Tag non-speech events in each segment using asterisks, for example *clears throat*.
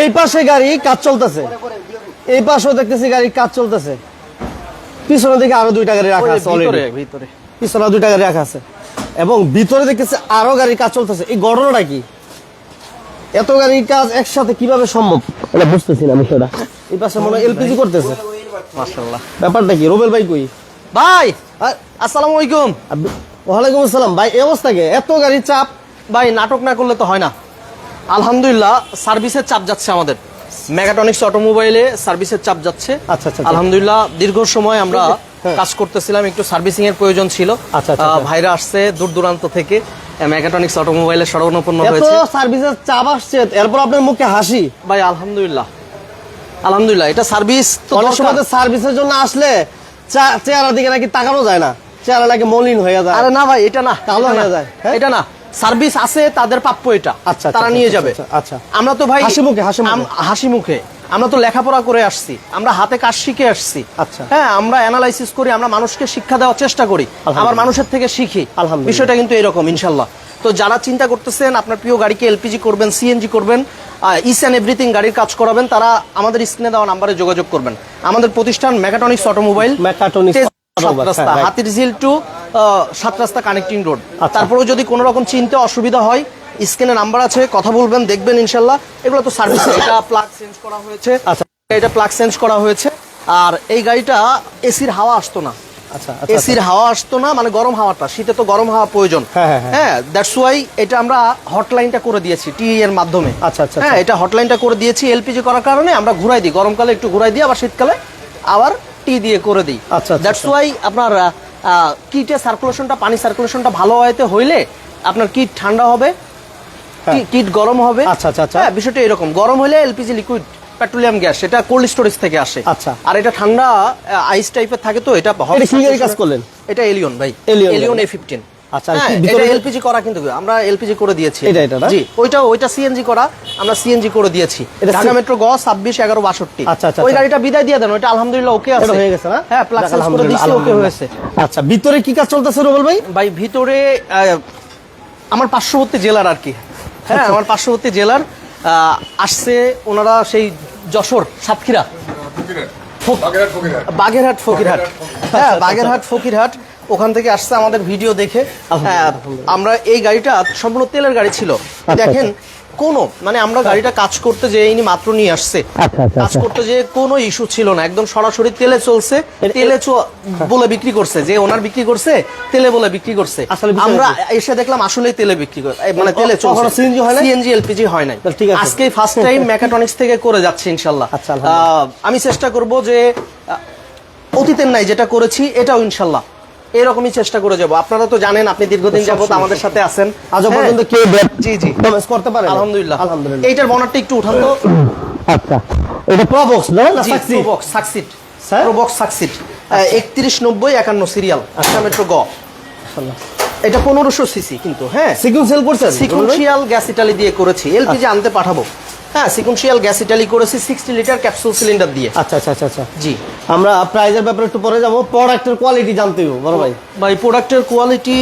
এই পাশে গাড়ি কাজ চলতেছে। এই পাশেও দেখতেছি গাড়ি কাজ চলতেছে। পিছনের দিকে আরও দুইটা গাড়ি রাখা আছে ভিতরে পিছনে দুইটা গাড়ি রাখা আছে। এবং ভিতরে দেখতেছি আরও গাড়ির কাজ চলতেছে। এই ঘটনাটা কি? এত গাড়ির কাজ একসাথে কীভাবে সম্ভব? এটা বুঝতেছি না বিষয়টা। এই পাশে মনে এলপিজি করতেছে। মাশাআল্লাহ। ব্যাপারটা কি? রোবেল ভাই কই? ভাই আসসালামু আলাইকুম। ওয়ালাইকুম আসসালাম। ভাই এই অবস্থা কি? এত গাড়ির চাপ। ভাই নাটক না করলে তো হয় না। আলহামদুলিল্লাহ সার্ভিসের চাপ যাচ্ছে আমাদের। মেগাটনিক্স অটোমোবাইলে সার্ভিসের চাপ যাচ্ছে। আচ্ছা, আচ্ছা, আচ্ছা। আলহামদুলিল্লাহ দীর্ঘ সময় আমরা হ্যাঁ। কাজ করতেছিলাম একটু সার্ভিসিং এর প্রয়োজন ছিল। আচ্ছা, আচ্ছা। ভাইরা আসছে দূর দূরান্ত থেকে। মেগাটনিক্স অটোমোবাইলে হয়েছে। সার্ভিসের চাপ আসছে এরপর আপনার মুখে হাসি? ভাই আলহামদুলিল্লাহ। আলহামদুলিল্লাহ এটা সার্ভিস তো সময় সার্ভিসের জন্য আসলে চেহারার দিকে নাকি তাকানো যায় না। চেহারা নাকি মলিন হয়ে যায়। আরে না ভাই এটা না। কালো হয়ে না। যায়, হ্যাঁ? এটা না। সার্ভিস আছে তাদের প্রাপ্য এটা। আচ্ছা, তারা আচ্ছা, নিয়ে আচ্ছা, যাবে। আচ্ছা, আচ্ছা। আমরা তো ভাই হাসি মুখে, হাসি মুখে। আমরা তো লেখাপড়া করে আসছি। আমরা হাতে কাজ শিখে আসছি। আচ্ছা। হ্যাঁ আমরা অ্যানালাইসিস করি আমরা মানুষকে শিক্ষা দেওয়ার চেষ্টা করি। আবার মানুষের থেকে শিখি। আলহামদুলিল্লাহ। বিষয়টা কিন্তু এরকম ইনশাল্লাহ তো যারা চিন্তা করতেছেন আপনার প্রিয় গাড়িকে এলপিজি করবেন সিএনজি করবেন ইস অ্যান্ড এভরিথিং গাড়ির কাজ করাবেন তারা আমাদের স্ক্রিনে দেওয়া নাম্বারে যোগাযোগ করবেন। আমাদের প্রতিষ্ঠান মেকাটনিক্স অটোমোবাইল right. হাতির ঝিল টু সাত রাস্তা কানেক্টিং রোড আচ্ছা। তারপরেও যদি কোনো রকম চিনতে অসুবিধা হয় স্ক্রিনে নাম্বার আছে কথা বলবেন দেখবেন ইনশাল্লাহ। এগুলো তো সার্ভিস এটা প্লাগ চেঞ্জ করা হয়েছে। আচ্ছা। এটা প্লাগ চেঞ্জ করা হয়েছে। আর এই গাড়িটা এসির হাওয়া আসতো না। আচ্ছা আচ্ছা, এসির হাওয়া আসতো না মানে গরম হাওয়াটা। শীতে তো গরম হাওয়া প্রয়োজন। হ্যাঁ, হ্যাঁ, হ্যাঁ। হ্যাঁ দ্যাটস ওয়াই এটা আমরা হটলাইনটা করে দিয়েছি টি এর মাধ্যমে। আচ্ছা, আচ্ছা, হ্যাঁ এটা হটলাইনটা করে দিয়েছি এলপিজি করার কারণে আমরা ঘুরাই দিই। গরমকালে একটু ঘুরাই দিই আবার শীতকালে আবার টি দিয়ে করে দিই। আচ্ছা, আচ্ছা, দ্যাটস আচ্ছা। ওয়াই আপনার কিটের সার্কুলেশনটা পানি সার্কুলেশনটা ভালো হইতে হইলে আপনার কিট ঠান্ডা হবে হ্যাঁ। কিট গরম হবে আচ্ছা, আচ্ছা, আচ্ছা। হ্যাঁ বিষয়টা এরকম গরম হলে এলপিজি লিকুইড পেট্রোলিয়াম গ্যাস এটা কোল্ড স্টোরেজ থেকে আসে আচ্ছা। আর এটা ঠান্ডা আইস টাইপের থাকে তো এটা hot এটা কি গাড়ি কাজ করলেন? এটা এলিয়ন ভাই এলিয়ন। এ ফিফটিন আচ্ছা, ভিতরে- এলপিজি করা কিন্তু আমরা এলপিজি করে দিয়েছি। এটা, এটা জি ওইটা ওইটা সিএনজি করা আমরা সিএনজি করে দিয়েছি। ঢাকা মেট্রো গ ছাব্বিশ এগারো বাষট্টি। আচ্ছা, আচ্ছা, ওই আচ্ছা। গাড়িটা বিদায় দিয়ে দেন ওইটা আলহামদুলিল্লাহ ওকে আছে। হয়ে গেছে না? হ্যাঁ প্লাগ করে ওকে হয়েছে। আচ্ছা ভিতরে কি কাজ চলতেছে রোবেল ভাই? ভাই ভিতরে আহ, আমার পার্শ্ববর্তী জেলার আর কি। হ্যাঁ আচ্ছা। আমার পার্শ্ববর্তী জেলার আহ, আসছে ওনারা সেই যশোর সাতক্ষীরা। ফোক- বাগেরহাট ফকিরহাট। হ্যাঁ বাগেরহাট ফকিরহাট। ওখান থেকে আসছে আমাদের ভিডিও দেখে। হ্যাঁ, আমরা এই গাড়িটা সম্পূর্ণ তেলের গাড়ি ছিল। দেখেন কোনো মানে আমরা গাড়িটা কাজ করতে যে ইনি মাত্র নিয়ে আসছে। আচ্ছা, আচ্ছা, কাজ আচ্ছা। করতে যে কোনো ইস্যু ছিল না। একদম সরাসরি তেলে চলছে। তেলে বলে বিক্রি করছে। যে ওনার বিক্রি করছে তেলে বলে বিক্রি করছে। আসলে আমরা এসে দেখলাম আসলে তেলে বিক্রি করে মানে তেলে চলছে। CNG হয় নাই? সিএনজি এলপিজি হয় নাই। ঠিক আছে। আজকে ফার্স্ট টাইম মেকাটনিক্স থেকে করে যাচ্ছে ইনশাল্লাহ। আচ্ছা, আহ, আমি চেষ্টা করব যে অতীতের নাই যেটা করেছি এটাও ইনশাল্লাহ। এরকমই চেষ্টা করে যাব। আপনারা তো জানেন আপনি দীর্ঘদিন যাবত আমাদের সাথে আছেন। আজও হ্যাঁ। পর্যন্ত কেউ জি জি। করতে পারে আলহামদুলিল্লাহ। আলহামদুলিল্লাহ। এইটার বনারটা একটু উঠান তো। আচ্ছা। এটা প্রবক্স না? না জি সাকসি প্রোবক্স সাকসিড স্যার? প্রোবক্স সাকসিড একত্রিশ নব্বই একান্ন সিরিয়াল আচ্ছা। মেট্রো গ। এটা পনেরোশো সিসি কিন্তু হ্যাঁ। সিকুয়েন্সিয়াল করছেন? সিকুয়েন্সিয়াল গ্যাস ইটালি দিয়ে করেছি। এলপিজি আনতে পাঠাবো। হ্যাঁ সিকুয়েন্সিয়াল গ্যাস ইটালি করেছি সিক্সটি লিটার ক্যাপসুল সিলিন্ডার দিয়ে। আচ্ছা আচ্ছা আচ্ছা আচ্ছা। জি। আমরা প্রাইজের ব্যাপারে একটু পরে যাব প্রোডাক্টের কোয়ালিটি জানতে হবে বড় ভাই। ভাই প্রোডাক্টের কোয়ালিটি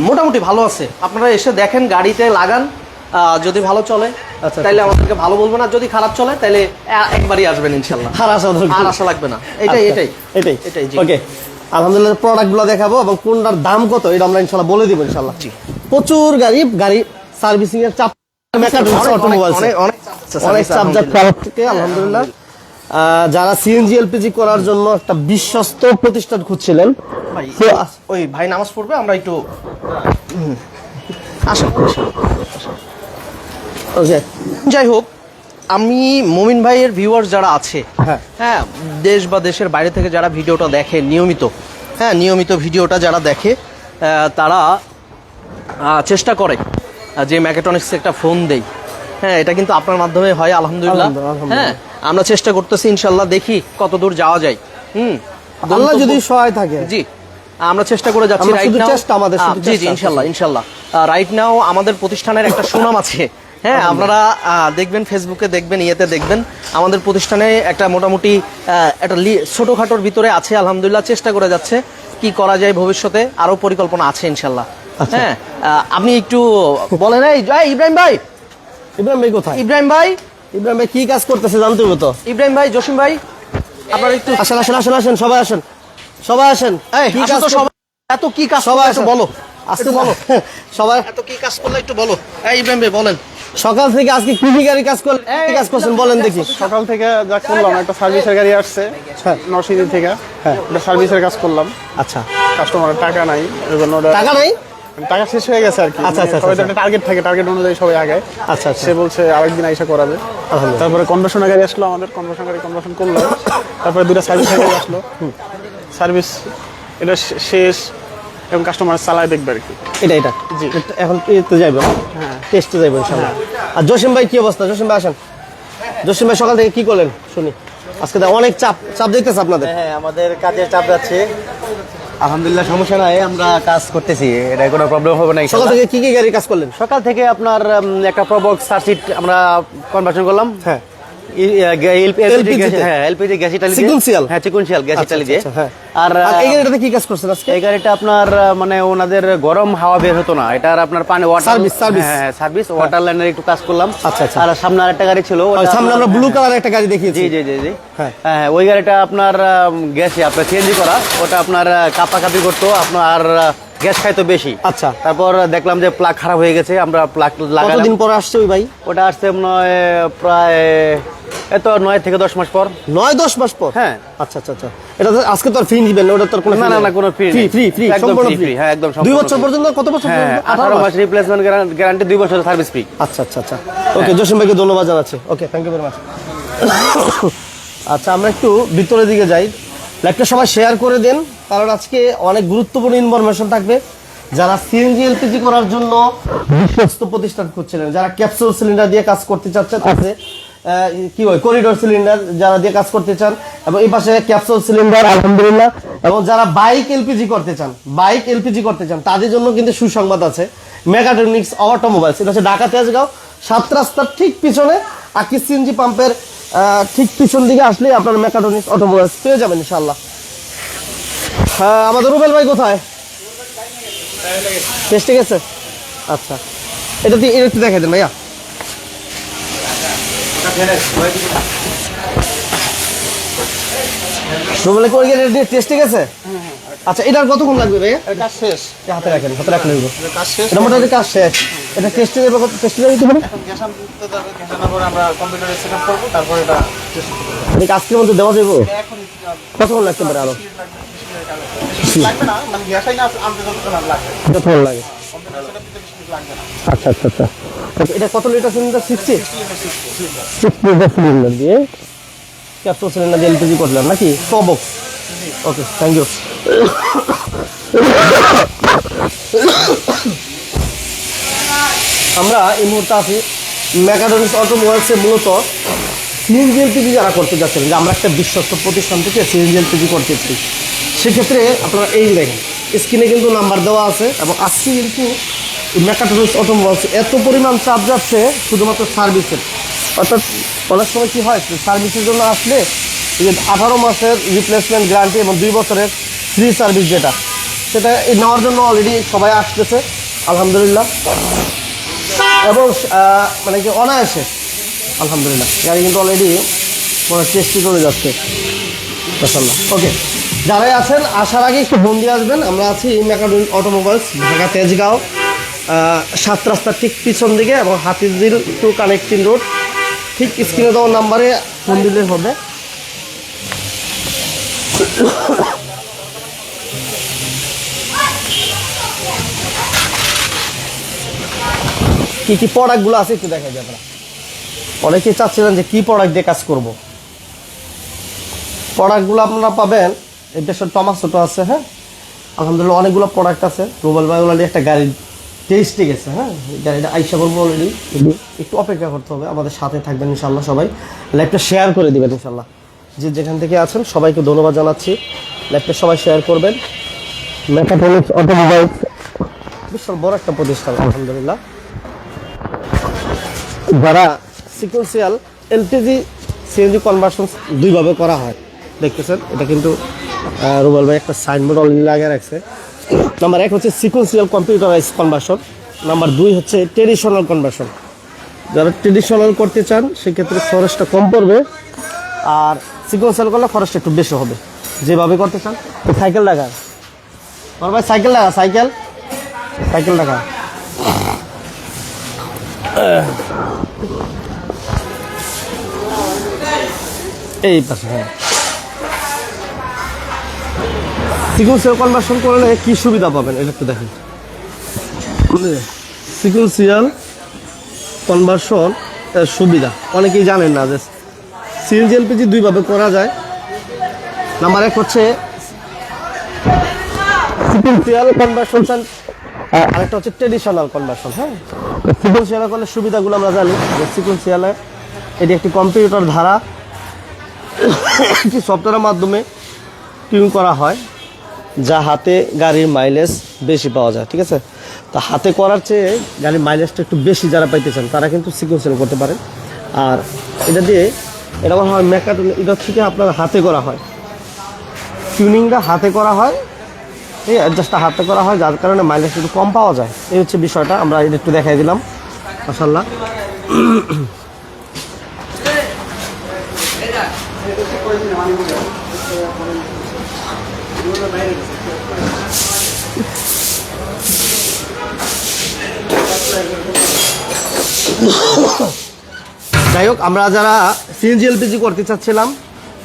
মোটামুটি ভালো আছে। আপনারা এসে দেখেন গাড়িতে লাগান যদি ভালো চলে আচ্ছা, তাইলে আমাদেরকে ভালো বলবেন আর যদি খারাপ চলে তাইলে এ- একবারই আসবেন ইনশাল্লাহ আর আশা আর আশা লাগবে না। এটাই আচ্ছা, এটাই। এটাই। এটাই ওকে আলহামদুলিল্লাহ প্রোডাক্টগুলো দেখাবো এবং কোনটার দাম কত এটা আমরা ইনশাল্লাহ বলে দিব ইনশাল্লাহ প্রচুর গাড়ি গাড়ি সার্ভিসিং এর চাপ আলহামদুলিল্লাহ। যারা সিএনজি এলপিজি করার জন্য একটা বিশ্বস্ত প্রতিষ্ঠান খুঁজছিলেন ওই ভাই নামাজ পড়বে আমরা একটু যাই হোক আমি মমিন ভাইয়ের ভিউয়ার্স যারা আছে হ্যাঁ। হ্যাঁ দেশ বা দেশের বাইরে থেকে যারা ভিডিওটা দেখে নিয়মিত হ্যাঁ নিয়মিত ভিডিওটা যারা দেখে তারা চেষ্টা করে যে ম্যাকেটনিক্সে একটা ফোন দেই। হ্যাঁ এটা কিন্তু আপনার মাধ্যমে হয় আলহামদুলিল্লাহ। হ্যাঁ আমরা চেষ্টা করতেছি ইনশাল্লাহ দেখি কত দূর যাওয়া যায়। হুম আল্লাহ যদি সহায় থাকে। জি আমরা চেষ্টা করে যাচ্ছি রাইট নাও চেষ্টা, আমাদের জি জি। ইনশাল্লাহ ইনশাল্লাহ রাইট নাও আমাদের প্রতিষ্ঠানের একটা সুনাম আছে। হ্যাঁ আপনারা দেখবেন ফেসবুকে দেখবেন ইয়েতে দেখবেন আমাদের প্রতিষ্ঠানে একটা মোটামুটি একটা ছোটখাটোর ভিতরে আছে আলহামদুলিল্লাহ চেষ্টা করে যাচ্ছে। কি করা যায় ভবিষ্যতে আরও পরিকল্পনা আছে ইনশাল্লাহ। হ্যাঁ আপনি একটু বলেন এই ইব্রাহিম ভাই। ইব্রাহিম ভাই কোথায়? ইব্রাহিম ভাই। ইব্রাহিম ভাই কি কাজ করতেছে জানতে হবে তো। ইব্রাহিম ভাই জসিম ভাই। আপনার একটু আসেন আসেন আসেন আসেন সবাই আসেন। সবাই আসেন। কি কাজ এত কি কাজ সবাই করলে আসো একটু বলো বলো বলো। *laughs* বলো। সবাই। এত কি কাজ করলে একটু বলো। এই ইব্রাহিম ভাই বলেন। সকাল থেকে আজকে কি কি গাড়ি কাজ করলেন কি কাজ করছেন বলেন দেখি। সকাল থেকে যা করলাম একটা সার্ভিসের গাড়ি আসছে হ্যাঁ। নরসিংদী থেকে। হ্যাঁ। ওটা সার্ভিসের কাজ করলাম। আচ্ছা। কাস্টমারের টাকা নাই জন্য টাকা নাই? টাকা শেষ হয়ে গেছে আর কি। আচ্ছা, আচ্ছা, সবাই আচ্ছা। একটা টার্গেট থাকে টার্গেট অনুযায়ী সবাই আগে আচ্ছা আচ্ছা। সে বলছে আরেকদিন আইসা করাবে আলহামদুলিল্লাহ। তারপরে কনভার্সনের গাড়ি আসলো আমাদের কনভার্সন গাড়ি কনভার্সন করলাম তারপরে দুটা সার্ভিসের গাড়ি আসলো। সার্ভিস এটা শেষ এবং কাস্টমার চালায় দেখবে আর কি। এটা এটা। জি। এটা এখন তো যাইবো হ্যাঁ। টেস্টে যাইবো ইনশাআল্লাহ আর জসিম ভাই কি অবস্থা? জসিম ভাই আসেন। জসিম ভাই সকাল থেকে কি করলেন? শুনি। আজকে অনেক চাপ চাপ দেখতেছে আপনাদের। হ্যাঁ আমাদের কাজের চাপ যাচ্ছে। আলহামদুলিল্লাহ সমস্যা নাই আমরা কাজ করতেছি এটা কোনো প্রবলেম হবে না সকাল থেকে কি কি গাড়ি কাজ করলেন? সকাল থেকে আপনার একটা প্রবক্স সার্কিট আমরা কনভার্সন করলাম। হ্যাঁ। হ্যাঁ? হ্যাঁ হ্যাঁ। আর কি কাজ করছেন আজকে? এই আপনার মানে ওনাদের গরম হাওয়া বের হতো না। এটার আপনার পানি ওয়াটার Service, service। হ্যাঁ সার্ভিস ওয়াটার লাইনের একটু কাজ করলাম। আচ্ছা, আচ্ছা। আর সামনে আরেকটা গাড়ি ছিল সামনে আমরা ব্লু কালার একটা গাড়ি দেখিয়েছি। জি জি জি জি। হ্যাঁ। হ্যাঁ ওই গাড়িটা আপনার গ্যাসে আপনার সিএনজি করা। ওটা আপনার কাপা কাপি করতো। আপনার গ্যাস খায় তো বেশি। আচ্ছা। তারপর দেখলাম যে প্লাগ খারাপ হয়ে গেছে আমরা প্লাগ লাগালাম। কতদিন পর আসছে ওই ভাই? ওটা আসছে মনে প্রায় এত নয় থেকে দশ মাস পর। নয় দশ মাস পর? হ্যাঁ। আচ্ছা আচ্ছা আচ্ছা। এটা আজকে তো আর ফ্রি নিবেন না ওটা তো কোনো না, না, না, কোনো ফ্রি ফ্রি ফ্রি সম্পূর্ণ ফ্রি হ্যাঁ, একদম দুই বছর পর্যন্ত কত বছর হ্যাঁ আঠারো মাস রিপ্লেসমেন্ট গ্যারান্টি দুই বছর সার্ভিস ফ্রি আচ্ছা আচ্ছা আচ্ছা। ওকে জসিম ভাইকে ধন্যবাদ জানাচ্ছি। Okay thank you very much আচ্ছা আমরা একটু ভিতরের দিকে যাই। লাইভটা সবাই শেয়ার করে দেন, কারণ আজকে অনেক গুরুত্বপূর্ণ ইনফরমেশন থাকবে। যারা সিএনজি এলপিজি করার জন্য বিশ্বস্ত প্রতিষ্ঠান খুঁজছিলেন, যারা ক্যাপসুল সিলিন্ডার দিয়ে কাজ করতে চাচ্ছেন আছে কি হয় করিডোর সিলিন্ডার যারা দিয়ে কাজ করতে চান, এবং এই পাশে ক্যাপসুল সিলিন্ডার আলহামদুলিল্লাহ, এবং যারা বাইক এলপিজি করতে চান বাইক এলপিজি করতে চান, তাদের জন্য কিন্তু সুসংবাদ আছে মেগাট্রনিক্স অটোমোবাইলস এটা হচ্ছে ঢাকা তেজগাঁও সাত রাস্তার ঠিক পিছনে আকি সিএনজি পাম্পের ঠিক পিছন দিকে আসলে আপনার মেকাট্রনিক্স অটোমোবাইলস পেয়ে যাবেন ইনশাল্লাহ হ্যাঁ আমাদের রুবেল ভাই কোথায়? টেস্টে গেছে? আচ্ছা। এটা দিয়ে এটা একটু দেখাই দেন ভাইয়া। রুবেল আচ্ছা এটার কতক্ষণ লাগবে ভাইয়া? কাজ শেষ। হাতে রাখেন হাতে রাখলে। কাজ শেষ। এটা মোটামুটি কাজ শেষ। এটা টেস্টে দেবে টেস্টে দেবে হবে। দিতে গ্যাসানোর আমরা কম্পিউটারে সেট আপ করব তারপর এটা আজকের মধ্যে দেওয়া যাবে? কতক্ষণ লাগতে পারে আরও? লাগবে না মানে গ্যাসাই না আনতে যতক্ষণ লাগবে কতক্ষণ লাগে। আচ্ছা আচ্ছা আচ্ছা। এটা কত litre cylinder sixty sixty litre cylinder দিয়ে ক্যাপসুল সিলিন্ডার দিয়ে এলপিজি করলাম নাকি? বক্স ওকে থ্যাংক ইউ আমরা এই মুহূর্তে আছি মেকাডনিক্স অটোমোবাইলসে মূলত সিএনজি এলপিজি যারা করতে যাচ্ছেন যে আমরা একটা বিশ্বস্ত প্রতিষ্ঠান থেকে সিএনজি এলপিজি করতেছি। সেক্ষেত্রে আপনারা এই দেখেন স্ক্রিনে কিন্তু নাম্বার দেওয়া আছে এবং আজকে কিন্তু মেকাট্রনিক্স অটোমোবাইলস এত পরিমাণ চাপ যাচ্ছে শুধুমাত্র সার্ভিসের অর্থাৎ অনেক সময় কী হয় সার্ভিসের জন্য আসলে যে আঠারো মাসের রিপ্লেসমেন্ট গ্যারান্টি এবং দুই বছরের ফ্রি সার্ভিস যেটা, সেটা এই নেওয়ার জন্য অলরেডি সবাই আসতেছে, আলহামদুলিল্লাহ। এবং মানে কি, অনায়াসে। আলহামদুলিল্লাহ, গাড়ি কিন্তু অলরেডি মানে টেস্টি চলে যাচ্ছে। মাসাল্লাহ ওকে যারাই আছেন, আসার আগে একটু ফোন দিয়ে আসবেন। আমরা আছি মেকাডুল অটোমোবাইলস ঢাকা তেজগাঁও সাত রাস্তার ঠিক পিছন দিকে এবং হাতিঝিল টু কানেক্টিং রোড ঠিক স্ক্রিনে দেওয়ার নাম্বারে ফোন দিলে হবে। কি কি প্রোডাক্টগুলো আছে একটু দেখা যাবে না। অনেকে চাচ্ছিলেন যে কি প্রোডাক্ট দিয়ে কাজ করব। প্রোডাক্টগুলো আপনারা পাবেন এই দেশের টমাসোটো আছে হ্যাঁ? আলহামদুলিল্লাহ অনেকগুলো প্রোডাক্ট আছে। রুবেল ভাই অলরেডি একটা গাড়ি টেস্টে গেছে হ্যাঁ? গাড়িটা আইসা করব অলরেডি একটু অপেক্ষা করতে হবে আমাদের সাথে থাকবেন ইনশাল্লাহ সবাই। লাইভটা শেয়ার করে দিবেন ইনশাল্লাহ যে যেখান থেকে আছেন সবাইকে ধন্যবাদ জানাচ্ছি। লাইভটা সবাই শেয়ার করবেন। মেকাট্রনিক্স অটোমোবাইলস বিশাল বড় একটা প্রতিষ্ঠান আলহামদুলিল্লাহ। যারা সিকুয়েন্সিয়াল এলপিজি সিএনজি কনভার্সন দুইভাবে করা হয়। দেখতেছেন, এটা কিন্তু রুবেল ভাই একটা সাইনবোর্ড অলরেডি লাগিয়ে রাখছে। নাম্বার এক হচ্ছে সিকুয়েন্সিয়াল কম্পিউটারাইজ কনভার্সন নাম্বার দুই হচ্ছে ট্রেডিশনাল কনভার্সন যারা ট্রেডিশনাল করতে চান, সেক্ষেত্রে খরচটা কম পড়বে। আর সিকোয়েন্সিয়াল করলে খরচটা একটু বেশি হবে। যেভাবে করতে চান সাইকেল লাগা আমার ভাই সাইকেল লাগা সাইকেল সাইকেল লাগা এই পাশে হ্যাঁ। সিকুয়েন্সিয়াল কনভার্সন করলে কি সুবিধা পাবেন? এটা একটু দেখেন। সিকুয়েন্সিয়াল কনভার্সন সুবিধা। অনেকেই জানেন না যে সিএনজি, এলপিজি দুইভাবে করা যায়। নাম্বার এক হচ্ছে সিকুয়েন্সিয়াল কনভার্সন আরেকটা হচ্ছে ট্রেডিশনাল কনভার্সন হ্যাঁ? সিকুয়েন্সিয়াল করলে সুবিধাগুলো আমরা জানি যে সিকুয়েন্সিয়ালে এটি একটি কম্পিউটার ধারা, একটি সফটওয়্যারের মাধ্যমে টিউন করা হয়, যা হাতে গাড়ির মাইলেজ বেশি পাওয়া যায়, ঠিক আছে? তা হাতে করার চেয়ে গাড়ির মাইলেজটা একটু বেশি যারা পাইতে চান, তারা কিন্তু সিকুয়েন্সিয়াল করতে পারেন। আর এটা দিয়ে বলা হয় মেকাটন, এটা থেকে আপনার হাতে করা হয়। টিউনিংটা হাতে করা হয় এই অ্যাডজাস্টটা হাতে করা হয়, যার কারণে মাইলেজ একটু কম পাওয়া যায়। এই হচ্ছে বিষয়টা, আমরা এটা একটু দেখাই দিলাম। মাসাল্লাহ যাই হোক, আমরা যারা সিএনজি এলপিজি করতে চাচ্ছিলাম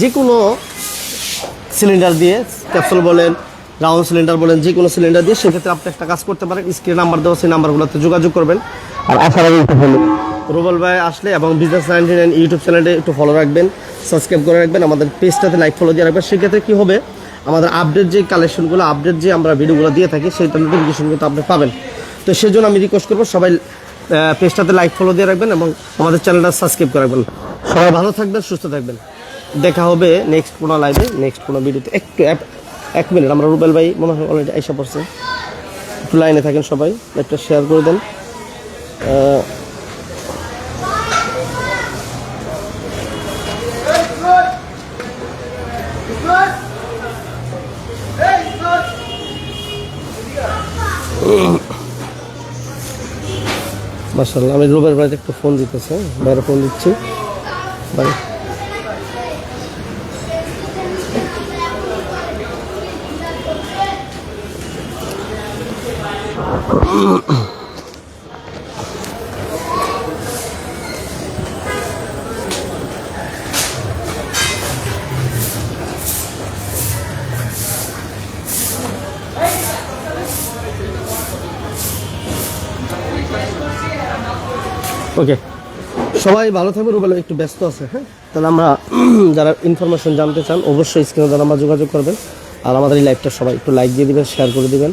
যে কোনো সিলিন্ডার দিয়ে ক্যাপসুল বলেন রাউন্ড সিলিন্ডার বলেন যে কোনো সিলিন্ডার দিয়ে সেক্ষেত্রে আপনি একটা কাজ করতে পারেন স্ক্রিন নাম্বার দেওয়া সেই নাম্বারগুলোতে যোগাযোগ করবেন। আর আসার আগে একটু ফলো রুবল ভাই আসলে এবং বিজনেস নাইনটি নাইন ইউটিউব চ্যানেলে একটু ফলো রাখবেন সাবস্ক্রাইব করে রাখবেন আমাদের পেজটাতে লাইক ফলো দিয়ে রাখবেন। সেক্ষেত্রে কী হবে আমাদের আপডেট যে কালেকশনগুলো আপডেট যে আমরা ভিডিওগুলো দিয়ে থাকি সেইটা নোটিফিকেশন কিন্তু আপনি পাবেন। তো সেজন্য আমি রিকোয়েস্ট করব সবাই পেজটাতে লাইক ফলো দিয়ে রাখবেন এবং আমাদের চ্যানেলটা সাবস্ক্রাইব করে রাখবেন। সবাই ভালো থাকবেন সুস্থ থাকবেন। দেখা হবে নেক্সট কোনো লাইভে নেক্সট কোনো ভিডিওতে একটু এক- এক মিনিট আমরা রুবেল ভাই মনে হয় অলরেডি এসে পড়ছে। একটু লাইনে থাকেন সবাই একটা শেয়ার করে দেন। আহ, মার্শাল্লাহ আমি রুবেল ভাইতে একটু ফোন দিতেছে বাইরে ফোন দিচ্ছি। বাই। ওকে সবাই ভালো থাকবে রুবেল একটু ব্যস্ত আছে হ্যাঁ? তাহলে আমরা *clears throat* যারা ইনফরমেশন জানতে চান, অবশ্যই স্ক্রিনে দ্বারা আমরা যোগাযোগ করবেন। আর আমাদের এই লাইভটা সবাই একটু লাইক দিয়ে দিবেন শেয়ার করে দিবেন।